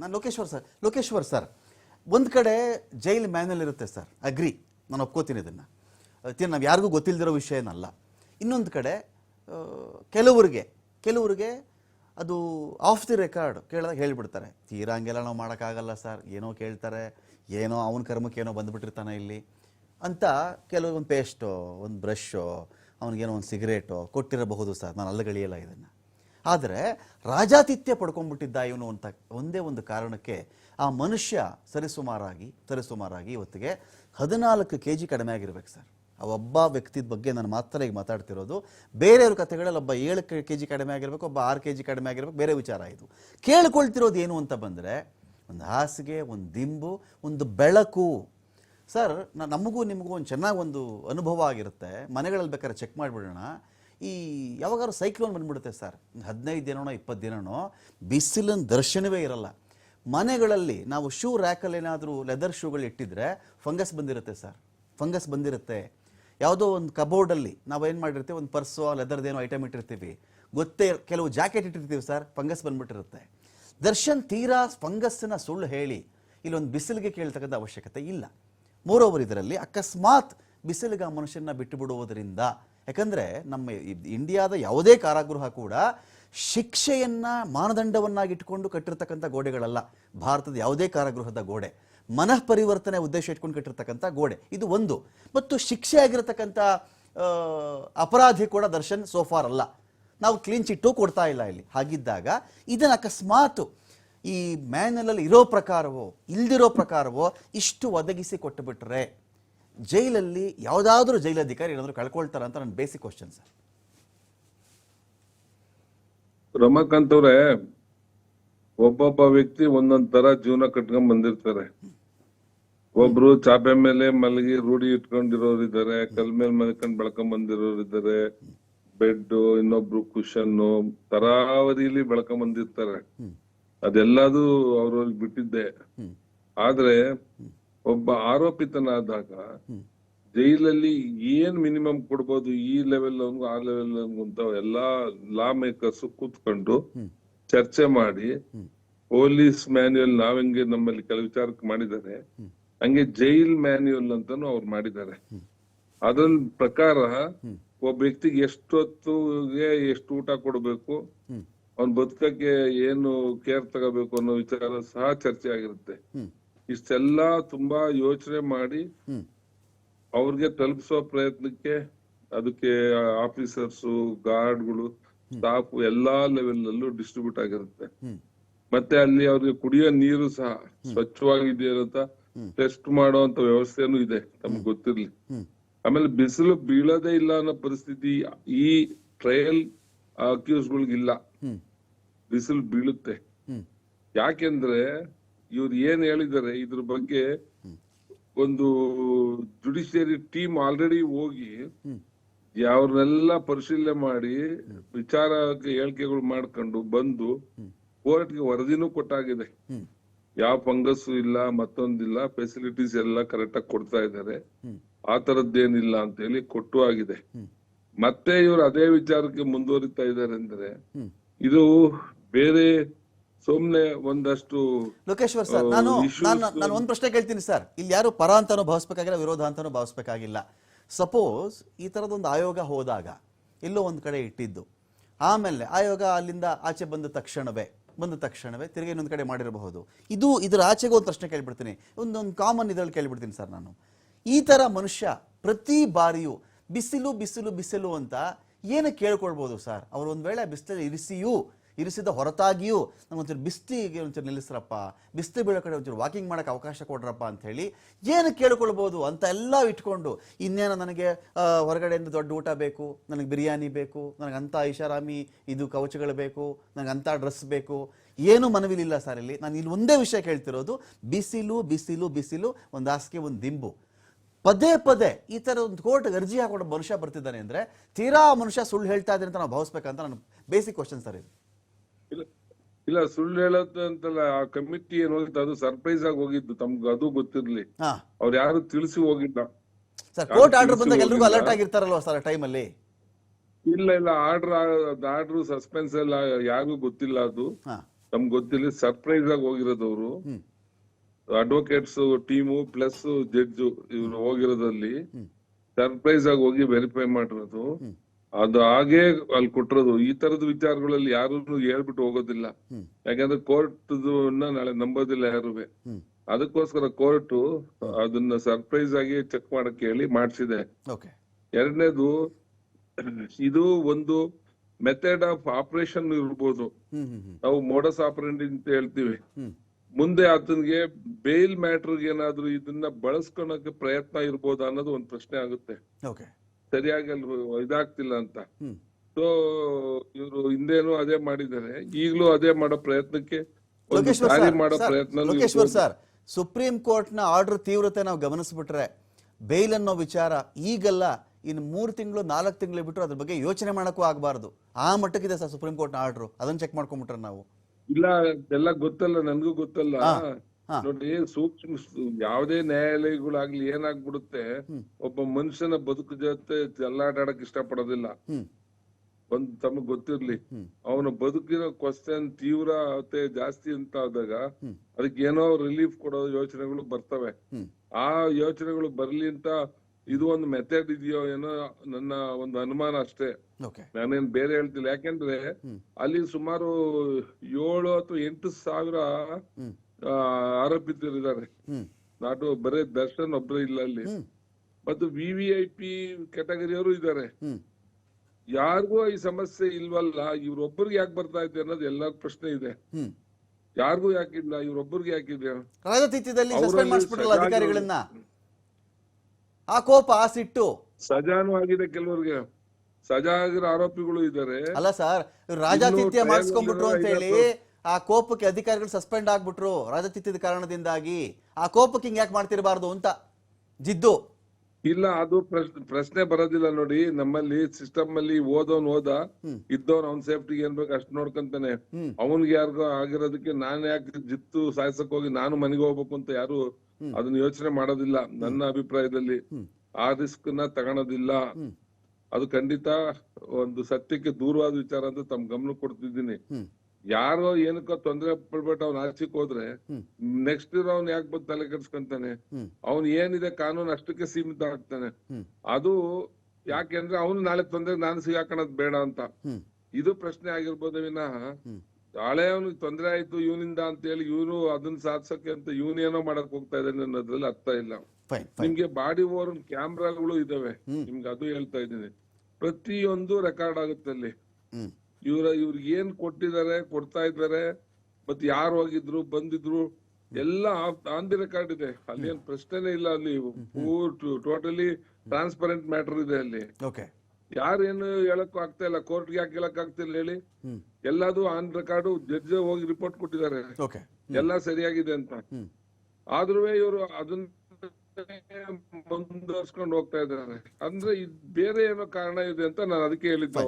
ನಾನು Lokeshwar sir Lokeshwar sir. ಒಂದು ಕಡೆ ಜೈಲ್ ಮ್ಯಾನಲ್ ಇರುತ್ತೆ ಸರ್ ಅಗ್ರಿ ನಾನು ಒಪ್ಕೋತೀನಿ ಇದನ್ನು. ನಾವು ಯಾರಿಗೂ ಗೊತ್ತಿಲ್ಲದಿರೋ ವಿಷಯ ಏನಲ್ಲ. ಇನ್ನೊಂದು ಕಡೆ ಕೆಲವರಿಗೆ ಕೆಲವರಿಗೆ ಅದು ಆಫ್ ದಿ ರೆಕಾರ್ಡ್ ಕೇಳಿದಾಗ ಹೇಳಿಬಿಡ್ತಾರೆ. ತೀರಾ ಹಂಗೆಲ್ಲ ನಾವು ಮಾಡೋಕ್ಕಾಗಲ್ಲ ಸರ್, ಏನೋ ಕೇಳ್ತಾರೆ, ಏನೋ ಅವನ ಕರ್ಮಕ್ಕೆ ಏನೋ ಬಂದುಬಿಟ್ಟಿರ್ತಾನೆ ಇಲ್ಲಿ ಅಂತ ಕೆಲವೊಂದು ಪೇಸ್ಟೋ ಒಂದು ಬ್ರಷೋ ಅವನಿಗೇನೋ ಒಂದು ಸಿಗರೇಟೋ ಕೊಟ್ಟಿರಬಹುದು ಸರ್, ನಾನು ಅಲ್ಲಗಳಿಯಲ್ಲ ಇದನ್ನು. ಆದರೆ ರಾಜಾತಿಥ್ಯ ಪಡ್ಕೊಂಡ್ಬಿಟ್ಟಿದ್ದ ಇವನು ಅಂತ ಒಂದೇ ಒಂದು ಕಾರಣಕ್ಕೆ ಆ ಮನುಷ್ಯ ಸರಿಸುಮಾರಾಗಿ ಸರಿಸುಮಾರಾಗಿ ಇವತ್ತಿಗೆ ಹದಿನಾಲ್ಕು ಕೆ ಜಿ ಕಡಿಮೆ ಆಗಿರ್ಬೇಕು ಸರ್. ಆ ಒಬ್ಬ ವ್ಯಕ್ತಿದ ಬಗ್ಗೆ ನಾನು ಮಾತ್ರ ಈಗ ಮಾತಾಡ್ತಿರೋದು. ಬೇರೆಯವ್ರ ಕಥೆಗಳಲ್ಲಿ ಒಬ್ಬ ಏಳು ಕೆ ಜಿ ಕಡಿಮೆ ಆಗಿರ್ಬೇಕು, ಒಬ್ಬ ಆರು ಕೆ ಜಿ ಕಡಿಮೆ ಆಗಿರ್ಬೇಕು, ಬೇರೆ ವಿಚಾರ ಇದು. ಕೇಳ್ಕೊಳ್ತಿರೋದು ಏನು ಅಂತ ಬಂದರೆ ಒಂದು ಹಾಸಿಗೆ, ಒಂದು ದಿಂಬು, ಒಂದು ಬೆಳಕು. ಸರ್ ನಮಗೂ ನಿಮಗೂ ಒಂದು ಚೆನ್ನಾಗಿ ಒಂದು ಅನುಭವ ಆಗಿರುತ್ತೆ. ಮನೆಗಳಲ್ಲಿ ಬೇಕಾದ್ರೆ ಚೆಕ್ ಮಾಡಿಬಿಡೋಣ. ಈ ಯಾವಾಗಾದ್ರು ಸೈಕ್ಲೋನ್ ಬಂದ್ಬಿಡುತ್ತೆ ಸರ್. ಹದಿನೈದು ದಿನನೋ ಇಪ್ಪತ್ತು ದಿನನೋ ಬಿಸಿಲಿನ ದರ್ಶನವೇ ಇರಲ್ಲ. ಮನೆಗಳಲ್ಲಿ ನಾವು ಶೂ ರ್ಯಾಕಲ್ಲಿ ಏನಾದರೂ ಲೆದರ್ ಶೂಗಳು ಇಟ್ಟಿದ್ರೆ ಫಂಗಸ್ ಬಂದಿರುತ್ತೆ ಸರ್. ಫಂಗಸ್ ಬಂದಿರುತ್ತೆ. ಯಾವುದೋ ಒಂದು ಕಬೋರ್ಡಲ್ಲಿ ನಾವು ಏನು ಮಾಡಿರ್ತೀವಿ, ಒಂದು ಪರ್ಸೋ ಲೆದರ್ದೇನೋ ಐಟಮ್ ಇಟ್ಟಿರ್ತೀವಿ. ಗೊತ್ತೇ ಕೆಲವು ಜಾಕೆಟ್ ಇಟ್ಟಿರ್ತೀವಿ ಸರ್, ಫಂಗಸ್ ಬಂದ್ಬಿಟ್ಟಿರುತ್ತೆ. ದರ್ಶನ್ ತೀರಾ ಫಂಗಸ್ನ ಸುಳ್ಳು ಹೇಳಿ ಇಲ್ಲೊಂದು ಬಿಸಿಲಿಗೆ ಕೇಳ್ತಕ್ಕಂಥ ಅವಶ್ಯಕತೆ ಇಲ್ಲ. ಮೂರೋವರ್ ಇದರಲ್ಲಿ ಅಕಸ್ಮಾತ್ ಬಿಸಿಲಿಗೆ ಆ ಮನುಷ್ಯನ ಬಿಟ್ಟು ಬಿಡುವುದರಿಂದ ಯಾಕಂದರೆ ನಮ್ಮ ಇಂಡಿಯಾದ ಯಾವುದೇ ಕಾರಾಗೃಹ ಕೂಡ ಶಿಕ್ಷೆಯನ್ನು ಮಾನದಂಡವನ್ನಾಗಿಟ್ಕೊಂಡು ಕಟ್ಟಿರ್ತಕ್ಕಂಥ ಗೋಡೆಗಳಲ್ಲ. ಭಾರತದ ಯಾವುದೇ ಕಾರಾಗೃಹದ ಗೋಡೆ. ಮನಃ ಪರಿವರ್ತನೆ ಉದ್ದೇಶ ಇಟ್ಕೊಂಡು ಕಟ್ಟಿರ್ತಕ್ಕಂಥ ಗೋಡೆ. ಇದು ಒಂದು. ಮತ್ತು ಶಿಕ್ಷೆ ಆಗಿರತಕ್ಕಂಥ ಅಪರಾಧಿ ಕೂಡ ದರ್ಶನ್ ಸೋಫಾರ್ ಅಲ್ಲ. ನಾವು ಕ್ಲೀನ್ ಚಿಟ್ಟು ಕೊಡ್ತಾ ಇಲ್ಲ ಇಲ್ಲಿ. ಹಾಗಿದ್ದಾಗ ಇದನ್ನು ಅಕಸ್ಮಾತ್ ಈ ಮ್ಯಾನಲಲ್ಲಿ ಇರೋ ಪ್ರಕಾರವೋ, ಇಲ್ದಿರೋ ಪ್ರಕಾರವೋ ಇಷ್ಟು ಒದಗಿಸಿ ಕೊಟ್ಟುಬಿಟ್ರೆ ಜೈಲಲ್ಲಿ ಯಾವುದಾದ್ರೂ ಜೈಲಧಿಕಾರಿ ಏನಾದರೂ ಕಳ್ಕೊಳ್ತಾರ ಅಂತ ನನ್ನ ಬೇಸಿಕ್ ಕ್ವಶನ್ ಸರ್ ರಮಾಕಾಂತ್ ಅವ್ರೆ ಒಬ್ಬೊಬ್ಬ ವ್ಯಕ್ತಿ ಒಂದೊಂದ್ ತರ ಜೀವನ ಕಟ್ಕೊಂಡ್ ಬಂದಿರ್ತಾರೆ. ಒಬ್ರು ಚಾಪೆ ಮೇಲೆ ಮಲಗಿ ರೂಢಿ ಇಟ್ಕೊಂಡಿರೋರು ಇದಾರೆ ಕಲ್ ಮೇಲೆ ಮಲ್ಕೊಂಡ್ ಬೆಳ್ಕೊಂಡ್ ಬಂದಿರೋರು ಇದಾರೆ ಬೆಡ್ ಇನ್ನೊಬ್ರು ಕುಶನ್ ತರಾವರಿಲಿ ಬೆಳ್ಕೊಂಡ್ ಬಂದಿರ್ತಾರೆ. ಅದೆಲ್ಲದು ಅವ್ರವ್ರಿಗೆ ಬಿಟ್ಟಿದ್ದೆ. ಆದ್ರೆ ಒಬ್ಬ ಆರೋಪಿತನಾದಾಗ ಜೈಲಲ್ಲಿ ಏನ್ ಮಿನಿಮಮ್ ಕೊಡ್ಬೋದು ಈ ಲೆವೆಲ್ ಆ ಲೆವೆಲ್ ಅಂತ ಎಲ್ಲಾ ಲಾ ಮೇಕರ್ಸ್ ಕೂತ್ಕೊಂಡು ಚರ್ಚೆ ಮಾಡಿ ಪೊಲೀಸ್ ಮ್ಯಾನ್ಯುಯಲ್ ನಾವೆಂಗೆ ನಮ್ಮಲ್ಲಿ ಕೆಲವು ವಿಚಾರಕ್ಕೆ ಮಾಡಿದ್ದಾರೆ. ಹಂಗೆ ಜೈಲ್ ಮ್ಯಾನ್ಯುಯಲ್ ಅಂತಾನು ಅವ್ರು ಮಾಡಿದ್ದಾರೆ. ಅದ್ರ ಪ್ರಕಾರ ಒಬ್ಬ ವ್ಯಕ್ತಿಗೆ ಎಷ್ಟೊತ್ತಿಗೆ ಎಷ್ಟು ಊಟ ಕೊಡ್ಬೇಕು ಅವ್ನ್ ಬದುಕಕ್ಕೆ ಏನು ಕೇರ್ ತಗೋಬೇಕು ಅನ್ನೋ ವಿಚಾರ ಸಹ ಚರ್ಚೆ ಆಗಿರುತ್ತೆ ಇಷ್ಟೆಲ್ಲ ತುಂಬಾ ಯೋಚನೆ ಮಾಡಿ ಅವ್ರಿಗೆ ತಲುಪಿಸೋ ಪ್ರಯತ್ನಕ್ಕೆ ಅದಕ್ಕೆ ಆಫೀಸರ್ಸ್ ಗಾರ್ಡ್ಗಳು ಸ್ಟಾಫ್ ಎಲ್ಲಾ ಲೆವೆಲ್ ಅಲ್ಲೂ ಡಿಸ್ಟ್ರಿಬ್ಯೂಟ್ ಆಗಿರುತ್ತೆ. ಮತ್ತೆ ಅಲ್ಲಿ ಅವ್ರಿಗೆ ಕುಡಿಯೋ ನೀರು ಸಹ ಸ್ವಚ್ಛವಾಗಿದೆಯೋ ಅಂತ ಟೆಸ್ಟ್ ಮಾಡುವಂತ ವ್ಯವಸ್ಥೆನೂ ಇದೆ ನಮ್ಗೆ ಗೊತ್ತಿರ್ಲಿ. ಆಮೇಲೆ ಬಿಸಿಲು ಬೀಳೋದೇ ಇಲ್ಲ ಅನ್ನೋ ಪರಿಸ್ಥಿತಿ ಈ ಟ್ರಯಲ್ ಅಕ್ಯೂಸ್ಗಳಿಗಿಲ್ಲ. ಬಿಸಿಲು ಬೀಳುತ್ತೆ. ಯಾಕೆಂದ್ರೆ ಇವ್ರು ಏನ್ ಹೇಳಿದ್ದಾರೆ, ಇದ್ರ ಬಗ್ಗೆ ಒಂದು ಜುಡಿಷಿಯರಿ ಟೀಮ್ ಆಲ್ರೆಡಿ ಹೋಗಿ ಅವ್ರನ್ನೆಲ್ಲ ಪರಿಶೀಲನೆ ಮಾಡಿ ವಿಚಾರ ಹೇಳಿಕೆಗಳು ಮಾಡ್ಕೊಂಡು ಬಂದು ಕೋರ್ಟ್ಗೆ ವರದಿನೂ ಕೊಟ್ಟಾಗಿದೆ. ಯಾವ ಫಂಗಸ್ ಇಲ್ಲ, ಮತ್ತೊಂದಿಲ್ಲ ಫೆಸಿಲಿಟೀಸ್ ಎಲ್ಲ ಕರೆಕ್ಟ್ ಆಗಿ ಕೊಡ್ತಾ ಇದ್ದಾರೆ. ಆ ತರದ್ದೇನಿಲ್ಲ ಅಂತ ಹೇಳಿ ಕೊಟ್ಟು ಆಗಿದೆ. ಮತ್ತೆ ಇವರು ಅದೇ ವಿಚಾರಕ್ಕೆ ಮುಂದುವರಿತಾ ಇದ್ದಾರೆ ಅಂದ್ರೆ ಇದು ಬೇರೆ ಸುಮ್ನೆ ಒಂದಷ್ಟು ಲೋಕೇಶ್ವರ್ ಸರ್ ನಾನು ನಾನು ನಾನು ಒಂದು ಪ್ರಶ್ನೆ ಕೇಳ್ತೀನಿ ಸರ್. ಇಲ್ಲಿ ಯಾರು ಪರ ಅಂತಾನೂ ಭಾವಿಸ್ಬೇಕಾಗಿಲ್ಲ ವಿರೋಧ ಅಂತಾನೂ ಭಾವಿಸ್ಬೇಕಾಗಿಲ್ಲ. ಸಪೋಸ್ ಈ ತರದೊಂದು ಆಯೋಗ ಹೋದಾಗ ಎಲ್ಲೋ ಒಂದು ಕಡೆ ಇಟ್ಟಿದ್ದು ಆಮೇಲೆ ಆಯೋಗ ಅಲ್ಲಿಂದ ಆಚೆ ಬಂದ ತಕ್ಷಣವೇ ಬಂದ ತಕ್ಷಣವೇ ತಿರುಗಿ ಇನ್ನೊಂದು ಕಡೆ ಮಾಡಿರಬಹುದು. ಇದು ಇದರ ಆಚೆಗೆ ಒಂದು ಪ್ರಶ್ನೆ ಕೇಳ್ಬಿಡ್ತೀನಿ. ಒಂದೊಂದು ಕಾಮನ್ ಇದರಲ್ಲಿ ಕೇಳ್ಬಿಡ್ತೀನಿ ಸರ್ ನಾನು. ಈ ತರ ಮನುಷ್ಯ ಪ್ರತಿ ಬಾರಿಯೂ ಬಿಸಿಲು ಬಿಸಿಲು ಬಿಸಿಲು ಅಂತ ಏನು ಕೇಳ್ಕೊಳ್ಬೋದು ಸರ್. ಅವರು ಒಂದು ವೇಳೆ ಬಿಸಿಲಲ್ಲಿ ಇರಿಸಿಯೂ ಇರಿಸಿದ ಹೊರತಾಗಿಯೂ ಒಂಚೂರು ಬಿಸ್ತಿಗೆ ಒಂಚೂರು ನಿಲ್ಲಿಸ್ರಪ್ಪ, ಬಿಸ್ತಿ ಬೀಳೋ ಕಡೆ ಒಂಚೂರು ವಾಕಿಂಗ್ ಮಾಡೋಕೆ ಅವಕಾಶ ಕೊಡ್ರಪ್ಪ ಅಂತ ಹೇಳಿ ಏನು ಕೇಳ್ಕೊಳ್ಬೋದು ಅಂತ ಎಲ್ಲ ಇಟ್ಕೊಂಡು ಇನ್ನೇನು ನನಗೆ ಹೊರಗಡೆಯಿಂದ ದೊಡ್ಡ ಊಟ ಬೇಕು, ನನಗೆ ಬಿರಿಯಾನಿ ಬೇಕು, ನನಗೆ ಅಂಥ ಐಷಾರಾಮಿ, ಇದು ಕವಚಗಳು ಬೇಕು, ನನಗೆ ಅಂಥ ಡ್ರೆಸ್ ಬೇಕು. ಏನೂ ಮನವಿಲಿಲ್ಲ ಸರ್ ಇಲ್ಲಿ. ನಾನು ಇಲ್ಲಿ ಒಂದೇ ವಿಷಯ ಕೇಳ್ತಿರೋದು, ಬಿಸಿಲು ಬಿಸಿಲು ಬಿಸಿಲು, ಒಂದು ಹಾಸಿಗೆ, ಒಂದು ದಿಂಬು. ಪದೇ ಪದೇ ಈ ಥರ ಒಂದು ಕೋರ್ಟ್ ಅರ್ಜಿ ಹಾಕೊಂಡು ಮನುಷ್ಯ ಬರ್ತಿದ್ದಾನೆ ಅಂದರೆ ತೀರಾ ಮನುಷ್ಯ ಸುಳ್ಳು ಹೇಳ್ತಾ ಇದ್ದಾನೆ ಅಂತ ನಾವು ಭಾವಿಸ್ಬೇಕಂತ ನನ್ನ ಬೇಸಿಕ್ ಕ್ವಶನ್ ಸರ್ ಇದು. ಇಲ್ಲ ಸುಳ್ಳು ಹೇಳೋದು ಅಂತಲ್ಲ ಆ ಕಮಿಟಿ ಏನ್ ಹೋಗಿತ್ತು ಅದು ಸರ್ಪ್ರೈಸ್ ಆಗಿ ಹೋಗಿದ್ದು ತಮ್ಗೆ ಅದು ಗೊತ್ತಿರ್ಲಿ. ಹಾಂ. ಅವ್ರು ಯಾರು ತಿಳಿಸಿ ಹೋಗಿಲ್ಲ. ಸರ್ ಕೋರ್ಟ್ ಆರ್ಡರ್ ಬಂದಾಗ ಎಲ್ರಿಗೂ ಅಲರ್ಟ್ ಆಗಿರ್ತಾರಲ್ವ ಸರ್ ಟೈಮಲ್ಲಿ ಇಲ್ಲ ಇಲ್ಲ ಆರ್ಡರ್ ಆರ್ಡರ್ ಸಸ್ಪೆನ್ಸ್ ಎಲ್ಲ ಯಾರಿಗೂ ಗೊತ್ತಿಲ್ಲ ಅದು. ತಮ್ಗೆ ನಮ್ಗೆ ಗೊತ್ತಿಲ್ಲ ಸರ್ಪ್ರೈಸ್ ಆಗಿ ಹೋಗಿರೋದು ಅವರು. Hmm. Advocates team plus judge ಇವ್ರು ಹೋಗಿರೋದಲ್ಲಿ ಸರ್ಪ್ರೈಸ್ ಆಗಿ ಹೋಗಿ ವೆರಿಫೈ ಮಾಡಿರೋದು. ಹ್ಮ್. ಅದು ಹಾಗೆ ಅಲ್ಲಿ ಕೊಟ್ಟಿರೋದು. ಈ ತರದ ವಿಚಾರಗಳಲ್ಲಿ ಯಾರು ಹೇಳ್ಬಿಟ್ಟು ಹೋಗೋದಿಲ್ಲ. ಯಾಕಂದ್ರೆ ಕೋರ್ಟ್ ನಾಳೆ ನಂಬೋದಿಲ್ಲ ಯಾರುವೆ. ಹ್ಮ್. ಅದಕ್ಕೋಸ್ಕರ ಕೋರ್ಟ್ ಅದನ್ನ ಸರ್ಪ್ರೈಸ್ ಆಗಿ ಚೆಕ್ ಮಾಡಕ್ ಹೇಳಿ ಮಾಡಿಸಿದೆ. ಎರಡನೇದು ಇದು ಒಂದು ಮೆಥಡ್ ಆಫ್ ಆಪರೇಷನ್ ಇರ್ಬೋದು. ನಾವು ಮೋಡಸ್ ಆಪರೇಂಡಿ ಅಂತ ಹೇಳ್ತೀವಿ. ಮುಂದೆ ಆತನಿಗೆ ಬೇಲ್ ಮ್ಯಾಟರ್ ಏನಾದ್ರೂ ಇದನ್ನ ಬಳಸ್ಕೊಳಕ್ಕೆ ಪ್ರಯತ್ನ ಇರ್ಬೋದು ಅನ್ನೋದು ಒಂದು ಪ್ರಶ್ನೆ ಆಗುತ್ತೆ. ಸರಿಯಾಗಿ ಅಲ್ಲಿ ಇದಾಗ್ತಿಲ್ಲ ಅಂತ. ಸೊ ಇವರು ಹಿಂದೇನು ಅದೇ ಮಾಡಿದ್ದಾರೆ. ಈಗಲೂ ಅದೇ ಮಾಡೋ ಪ್ರಯತ್ನಕ್ಕೆ ಮಾಡೋ ಪ್ರಯತ್ನ ಲೋಕೇಶ್ವರ್ ಸರ್ ಸುಪ್ರೀಂ ಕೋರ್ಟ್ನ ಆರ್ಡರ್ ತೀವ್ರತೆ ನಾವು ಗಮನಿಸ್ಬಿಟ್ರೆ ಬೇಲ್ ಅನ್ನೋ ವಿಚಾರ ಈಗಲ್ಲ ಇನ್ನು ಮೂರು ತಿಂಗಳು ನಾಲ್ಕು ತಿಂಗಳು ಬಿಟ್ಟರು ಅದ್ರ ಬಗ್ಗೆ ಯೋಚನೆ ಮಾಡೋಕ್ಕೂ ಆಗಬಾರ್ದು. ಆ ಮಟ್ಟಕ್ಕಿದೆ ಸರ್ ಸುಪ್ರೀಂ ಕೋರ್ಟ್ನ ಆರ್ಡರ್. ಅದನ್ನ ಚೆಕ್ ಮಾಡ್ಕೊಂಡ್ಬಿಟ್ರೆ ನಾವು. ಇಲ್ಲ ಎಲ್ಲ ಗೊತ್ತಲ್ಲ ನನಗೂ ಗೊತ್ತಲ್ಲ. ನೋಡಿ ಸೂಕ್ಷ್ಮ ಯಾವುದೇ ನ್ಯಾಯಾಲಯಗಳಾಗ್ಲಿ ಏನಾಗ್ಬಿಡುತ್ತೆ ಒಬ್ಬ ಮನುಷ್ಯನ ಬದುಕು ಜೊತೆ ಚೆಲ್ಲಾಟಾಡಕ್ ಇಷ್ಟಪಡೋದಿಲ್ಲ. ಪಡೋದಿಲ್ಲ ಒಂದ್ ತಮಗ್ ಗೊತ್ತಿರ್ಲಿ ಅವನ ಬದುಕಿನ ಕ್ವಶನ್ ತೀವ್ರತೆ ಜಾಸ್ತಿ ಅಂತ ಆದಾಗ ಅದಕ್ಕೆ ಏನೋ ರಿಲೀಫ್ ಕೊಡೋ ಯೋಚನೆಗಳು ಬರ್ತವೆ. ಆ ಯೋಚನೆಗಳು ಬರ್ಲಿ ಅಂತ ಇದು ಒಂದು ಮೆಥಡ್ ಇದೆಯೋ ಏನೋ ನನ್ನ ಒಂದು ಅನುಮಾನ ಅಷ್ಟೇ. ನಾನೇನ್ ಬೇರೆ ಹೇಳ್ತಿಲ್ಲ. ಯಾಕೆಂದ್ರೆ ಅಲ್ಲಿ ಸುಮಾರು ಏಳು ಅಥವಾ ಎಂಟು ಸಾವಿರ ಆರೋಪಿತರಿದ್ದಾರೆ ನಾಟು ಬರೇ ದರ್ಶನ್ ಒಬ್ಬರೇ ಇಲ್ಲ ಅಲ್ಲಿ. ಮತ್ತು ವಿ ವಿ ಐ ಪಿ ಕ್ಯಾಟಗರಿಯವರು ಇದ್ದಾರೆ ಯಾರಿಗೂ ಈ ಸಮಸ್ಯೆ ಇಲ್ವಲ್ಲ ಇವ್ರೊಬ್ಬರಿಗೆ ಯಾಕೆ ಬರ್ತಾ ಇದೆ ಅನ್ನೋದು ಎಲ್ಲರ ಪ್ರಶ್ನೆ ಇದೆ. ಯಾರಿಗೂ ಯಾಕಿಲ್ಲ ಇವ್ರೊಬ್ಬರಿಗೆ ಯಾಕಿದೆ ಅಧಿಕಾರಿಗಳನ್ನ? ಆ ಕೋಪ ಆ ಸಿಟ್ಟು? ಸಜಾನು ಆಗಿದೆ ಕೆಲವರಿಗೆ. ಸಜಾ ಆಗಿರೋ ಆರೋಪಿಗಳು ಇದ್ದಾರೆ ಅಲ್ಲ ಸರ್ ರಾಜಾತಿಥ್ಯ ಮಾಡಿಸ್ಕೊಂಡ್ಬಿಟ್ರು ಅಂತ ಹೇಳಿ ಆ ಕೋಪಕ್ಕೆ ಅಧಿಕಾರಿಗಳು ಸಸ್ಪೆಂಡ್ ಆಗ್ಬಿಟ್ರು ರಾಜಾತಿಥ್ಯದ ಕಾರಣದಿಂದಾಗಿ. ಆ ಕೋಪಕ್ಕೆ ಹಿಂಗ್ ಯಾಕೆ ಮಾಡ್ತಿರಬಾರ್ದು ಅಂತ ಜಿದ್ದು. ಇಲ್ಲ ಅದು ಪ್ರಶ್- ಪ್ರಶ್ನೆ ಬರೋದಿಲ್ಲ ನೋಡಿ. ನಮ್ಮಲ್ಲಿ ಸಿಸ್ಟಮ್ ಅಲ್ಲಿ ಓದೋನ್ ಓದ ಇದ್ದವನ್ ಅವ್ನ್ ಸೇಫ್ಟಿಗೆ ಏನ್ ಬೇಕು ಅಷ್ಟು ನೋಡ್ಕೊಂತಾನೆ. ಅವನ್ಗೆ ಯಾರಿಗೋ ಆಗಿರೋದಕ್ಕೆ ನಾನ್ ಯಾಕೆ ಜಿತ್ತು ಸಾಯ್ಸಕ್ ಹೋಗಿ ನಾನು ಮನೆಗೆ ಹೋಗ್ಬೇಕು ಅಂತ ಯಾರು ಅದನ್ನ ಯೋಚನೆ ಮಾಡೋದಿಲ್ಲ ನನ್ನ ಅಭಿಪ್ರಾಯದಲ್ಲಿ. ಆ ರಿಸ್ಕ್ನ ತಗೊಳೋದಿಲ್ಲ. ಅದು ಖಂಡಿತ ಒಂದು ಸತ್ಯಕ್ಕೆ ದೂರವಾದ ವಿಚಾರ ಅಂತ ತಮ್ಮ ಗಮನ ಕೊಡ್ತಿದ್ದೀನಿ. ಯಾರೋ ಏನಕ್ಕೋ ತೊಂದರೆ ಪಡ್ಬಿಟ್ಟು ಅವ್ನ ಆಚೆಕ್ ಹೋದ್ರೆ ನೆಕ್ಸ್ಟ್ ಇರೋ ಅವ್ನ್ ಯಾಕೆ ಬಂದು ತಲೆ ಕೆಡ್ಸ್ಕೊಂತಾನೆ? ಅವ್ನ್ ಏನಿದೆ ಕಾನೂನು ಅಷ್ಟಕ್ಕೆ ಸೀಮಿತ ಆಗ್ತಾನೆ. ಅದು ಯಾಕೆಂದ್ರೆ ಅವನು ನಾಳೆ ತೊಂದರೆ ನಾನು ಸಿಗಾಕಣದ್ ಬೇಡ ಅಂತ. ಇದು ಪ್ರಶ್ನೆ ಆಗಿರ್ಬೋದು ವಿನಃ. ನಾಳೆ ಹಳೆ ತೊಂದರೆ ತೊಂದ್ರೆ ಆಯ್ತು ಇವನಿಂದ ಅಂತ ಹೇಳಿ ಇವನು ಅದನ್ನ ಸಾಧಿಸಕ್ಕೆ ಅಂತ ಇವನ್ ಏನೋ ಮಾಡಕ್ ಹೋಗ್ತಾ ಇದ್ದಾನೆ ಅನ್ನೋದ್ರಲ್ಲಿ ಅರ್ಥ ಇಲ್ಲ. ನಿಮ್ಗೆ ಬಾಡಿ ಓವರ್ ಕ್ಯಾಮ್ರಾಗಳು ಇದಾವೆ. ನಿಮ್ಗೆ ಅದು ಹೇಳ್ತಾ ಇದ್ದೀನಿ. ಪ್ರತಿಯೊಂದು ರೆಕಾರ್ಡ್ ಆಗುತ್ತೆ ಅಲ್ಲಿ. ಇವ್ರ ಇವ್ರಿಗೆ ಏನ್ ಕೊಟ್ಟಿದ್ದಾರೆ ಕೊಡ್ತಾ ಇದ್ದಾರೆ ಮತ್ತೆ ಯಾರು ಹೋಗಿದ್ರು ಬಂದಿದ್ರು ಎಲ್ಲ ಆನ್ ದಿ ರೆಕಾರ್ಡ್ ಇದೆ. ಅಲ್ಲಿ ಏನ್ ಪ್ರಶ್ನೆನೇ ಇಲ್ಲ ಅಲ್ಲಿ. ಟೋಟಲಿ ಟ್ರಾನ್ಸ್ಪರೆಂಟ್ ಮ್ಯಾಟರ್ ಇದೆ ಅಲ್ಲಿ. ಯಾರೇನು ಹೇಳಕ್ಕೂ ಆಗ್ತಾ ಇಲ್ಲ. ಕೋರ್ಟ್ಗೆ ಯಾಕೆ ಹೇಳಕ್ ಆಗ್ತಿಲ್ಲ ಹೇಳಿ. ಎಲ್ಲಾದು ಆನ್ ರೆಕಾರ್ಡ್ ಜಡ್ಜ್ ಹೋಗಿ ರಿಪೋರ್ಟ್ ಕೊಟ್ಟಿದ್ದಾರೆ. ಎಲ್ಲ ಸರಿಯಾಗಿದೆ ಅಂತ. ಆದ್ರೂ ಇವರು ಅದನ್ನ ಮುಂದುವರ್ಸ್ಕೊಂಡು ಹೋಗ್ತಾ ಇದ್ದಾರೆ. ಅಂದ್ರೆ ಇದ್ ಬೇರೆ ಏನೋ ಕಾರಣ ಇದೆ ಅಂತ ನಾನು ಅದಕ್ಕೆ ಹೇಳಿದ್ದೆ